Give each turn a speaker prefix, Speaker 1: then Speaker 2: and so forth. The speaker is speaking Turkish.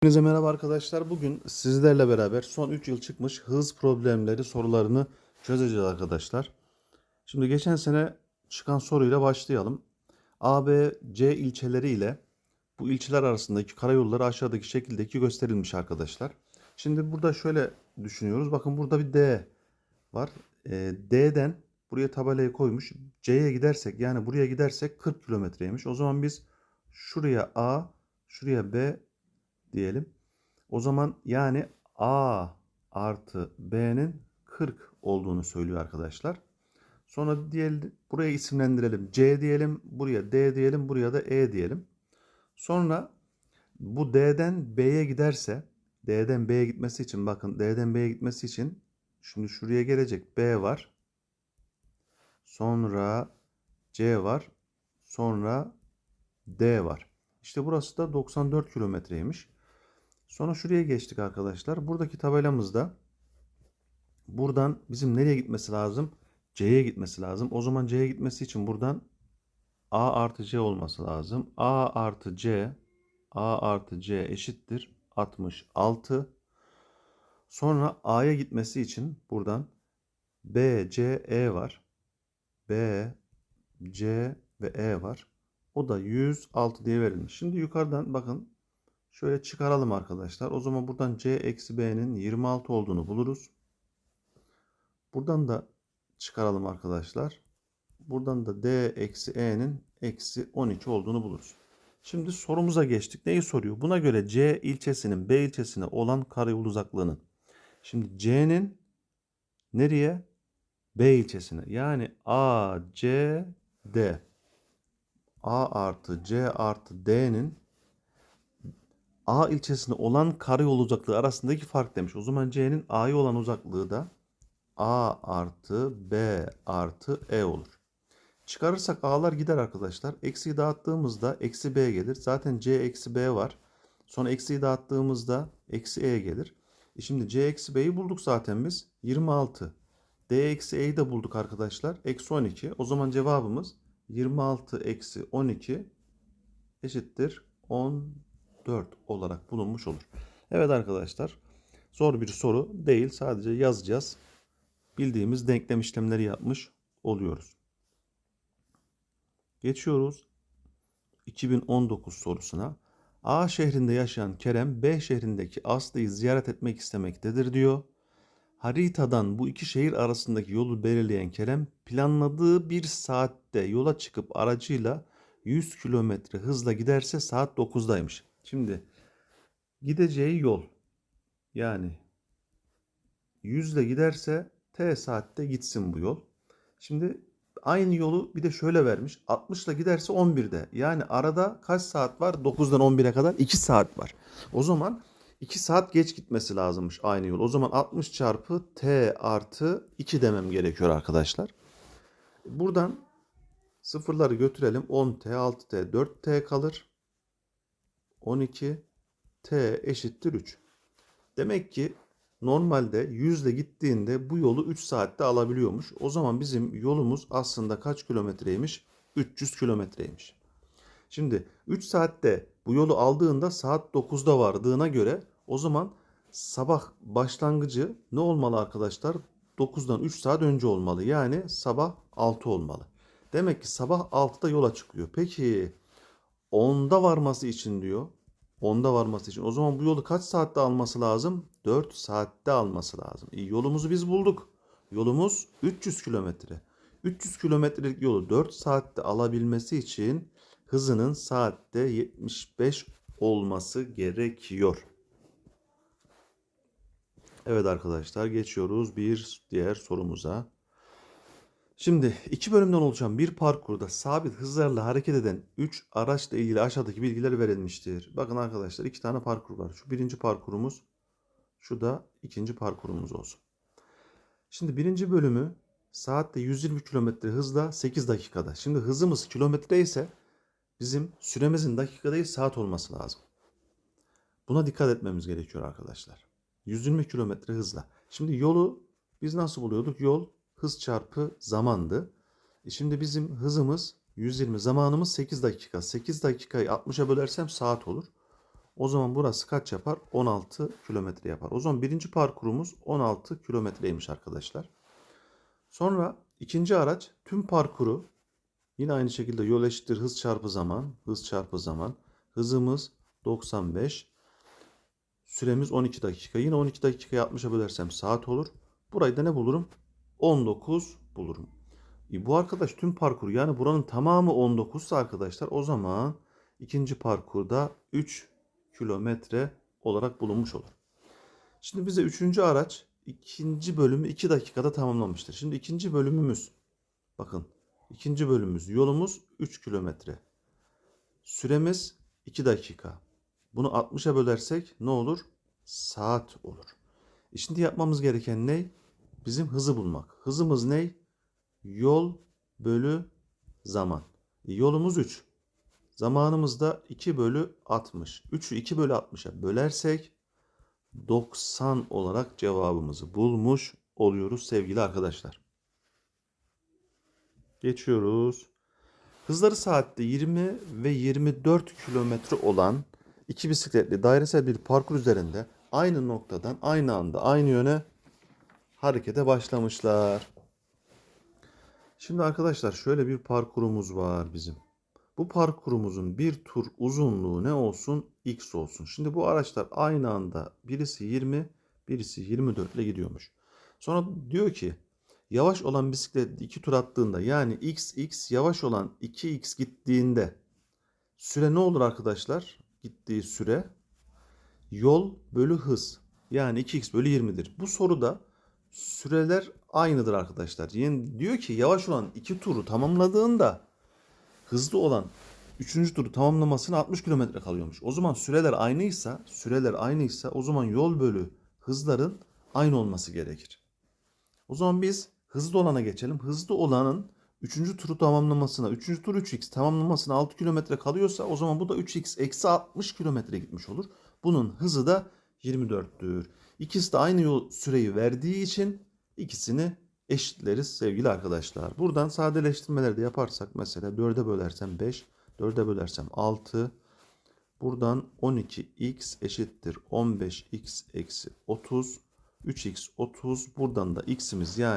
Speaker 1: Hepinize merhaba arkadaşlar. Bugün sizlerle beraber son 3 yıl çıkmış hız problemleri sorularını çözeceğiz arkadaşlar. Şimdi geçen sene çıkan soruyla başlayalım. A, B, C ilçeleri ile bu ilçeler arasındaki karayolları aşağıdaki şekildeki gösterilmiş arkadaşlar. Şimdi burada şöyle düşünüyoruz. Bakın burada bir D var. Ee, D'den buraya tabelayı koymuş. C'ye gidersek yani buraya gidersek 40 kilometreymiş. O zaman biz şuraya A, şuraya B diyelim. O zaman yani A artı B'nin 40 olduğunu söylüyor arkadaşlar. Sonra diğer buraya isimlendirelim. C diyelim, buraya D diyelim, buraya da E diyelim. Sonra bu D'den B'ye giderse, D'den B'ye gitmesi için bakın D'den B'ye gitmesi için şimdi şuraya gelecek B var. Sonra C var. Sonra D var. İşte burası da 94 kilometreymiş. Sonra şuraya geçtik arkadaşlar. Buradaki tabelamızda buradan bizim nereye gitmesi lazım? C'ye gitmesi lazım. O zaman C'ye gitmesi için buradan A artı C olması lazım. A artı C A artı C eşittir 66. Sonra A'ya gitmesi için buradan B, C, E var. B, C ve E var. O da 106 diye verilmiş. Şimdi yukarıdan bakın şöyle çıkaralım arkadaşlar. O zaman buradan C eksi B'nin 26 olduğunu buluruz. Buradan da çıkaralım arkadaşlar. Buradan da D eksi E'nin eksi 12 olduğunu buluruz. Şimdi sorumuza geçtik. Neyi soruyor? Buna göre C ilçesinin B ilçesine olan karayol uzaklığının. Şimdi C'nin nereye? B ilçesine. Yani A, C, D. A artı C artı D'nin A ilçesine olan karayol uzaklığı arasındaki fark demiş. O zaman C'nin A'ya olan uzaklığı da A artı B artı E olur. Çıkarırsak A'lar gider arkadaşlar. Eksiyi dağıttığımızda eksi B gelir. Zaten C eksi B var. Sonra eksiyi dağıttığımızda eksi E gelir. E şimdi C eksi B'yi bulduk zaten biz. 26. D eksi E'yi de bulduk arkadaşlar. Eksi 12. O zaman cevabımız 26 eksi 12 eşittir 14 olarak bulunmuş olur. Evet arkadaşlar zor bir soru değil sadece yazacağız. Bildiğimiz denklem işlemleri yapmış oluyoruz. Geçiyoruz 2019 sorusuna. A şehrinde yaşayan Kerem B şehrindeki Aslı'yı ziyaret etmek istemektedir diyor. Haritadan bu iki şehir arasındaki yolu belirleyen Kerem planladığı bir saatte yola çıkıp aracıyla 100 kilometre hızla giderse saat 9'daymış. Şimdi gideceği yol yani 100 ile giderse T saatte gitsin bu yol. Şimdi aynı yolu bir de şöyle vermiş. 60 ile giderse 11'de. Yani arada kaç saat var? 9'dan 11'e kadar 2 saat var. O zaman 2 saat geç gitmesi lazımmış aynı yol. O zaman 60 çarpı T artı 2 demem gerekiyor arkadaşlar. Buradan sıfırları götürelim. 10T, 6T, 4T kalır. 12 T eşittir 3. Demek ki normalde 100 ile gittiğinde bu yolu 3 saatte alabiliyormuş. O zaman bizim yolumuz aslında kaç kilometreymiş? 300 kilometreymiş. Şimdi 3 saatte bu yolu aldığında saat 9'da vardığına göre o zaman sabah başlangıcı ne olmalı arkadaşlar? 9'dan 3 saat önce olmalı. Yani sabah 6 olmalı. Demek ki sabah 6'da yola çıkıyor. Peki 10'da varması için diyor. 10'da varması için. O zaman bu yolu kaç saatte alması lazım? 4 saatte alması lazım. İyi, yolumuzu biz bulduk. Yolumuz 300 kilometre. 300 kilometrelik yolu 4 saatte alabilmesi için hızının saatte 75 olması gerekiyor. Evet arkadaşlar geçiyoruz bir diğer sorumuza. Şimdi iki bölümden oluşan bir parkurda sabit hızlarla hareket eden 3 araçla ilgili aşağıdaki bilgiler verilmiştir. Bakın arkadaşlar iki tane parkur var. Şu birinci parkurumuz, şu da ikinci parkurumuz olsun. Şimdi birinci bölümü saatte 120 km hızla 8 dakikada. Şimdi hızımız kilometre ise bizim süremizin dakika değil saat olması lazım. Buna dikkat etmemiz gerekiyor arkadaşlar. 120 km hızla. Şimdi yolu biz nasıl buluyorduk? Yol hız çarpı zamandı. E şimdi bizim hızımız 120, zamanımız 8 dakika. 8 dakikayı 60'a bölersem saat olur. O zaman burası kaç yapar? 16 kilometre yapar. O zaman birinci parkurumuz 16 kilometreymiş arkadaşlar. Sonra ikinci araç tüm parkuru yine aynı şekilde yol eşittir hız çarpı zaman. Hız çarpı zaman. Hızımız 95. Süremiz 12 dakika. Yine 12 dakikayı 60'a bölersem saat olur. Burayı da ne bulurum? 19 bulurum. E bu arkadaş tüm parkur yani buranın tamamı 19 ise arkadaşlar o zaman ikinci parkurda 3 kilometre olarak bulunmuş olur. Şimdi bize üçüncü araç ikinci bölümü 2 dakikada tamamlamıştır. Şimdi ikinci bölümümüz bakın ikinci bölümümüz yolumuz 3 kilometre. Süremiz 2 dakika. Bunu 60'a bölersek ne olur? Saat olur. E şimdi yapmamız gereken ne? Bizim hızı bulmak. Hızımız ne? Yol bölü zaman. E yolumuz 3. Zamanımız da 2 bölü 60. 3'ü 2 bölü 60'a bölersek 90 olarak cevabımızı bulmuş oluyoruz sevgili arkadaşlar. Geçiyoruz. Hızları saatte 20 ve 24 kilometre olan iki bisikletli dairesel bir parkur üzerinde aynı noktadan aynı anda aynı yöne harekete başlamışlar. Şimdi arkadaşlar şöyle bir parkurumuz var bizim. Bu parkurumuzun bir tur uzunluğu ne olsun? X olsun. Şimdi bu araçlar aynı anda birisi 20, birisi 24 ile gidiyormuş. Sonra diyor ki yavaş olan bisiklet iki tur attığında yani XX yavaş olan 2X gittiğinde süre ne olur arkadaşlar? Gittiği süre yol bölü hız. Yani 2x bölü 20'dir. Bu soruda süreler aynıdır arkadaşlar. Yani diyor ki yavaş olan iki turu tamamladığında hızlı olan üçüncü turu tamamlamasına 60 kilometre kalıyormuş. O zaman süreler aynıysa, süreler aynıysa o zaman yol bölü hızların aynı olması gerekir. O zaman biz hızlı olana geçelim. Hızlı olanın 3. turu tamamlamasına, 3. tur 3x tamamlamasına 6 kilometre kalıyorsa o zaman bu da 3x eksi 60 kilometre gitmiş olur. Bunun hızı da 24'tür. İkisi de aynı yol süreyi verdiği için ikisini eşitleriz sevgili arkadaşlar. Buradan sadeleştirmeleri de yaparsak mesela 4'e bölersem 5, 4'e bölersem 6. Buradan 12x eşittir 15x eksi 30. 3x 30. Buradan da x'imiz yani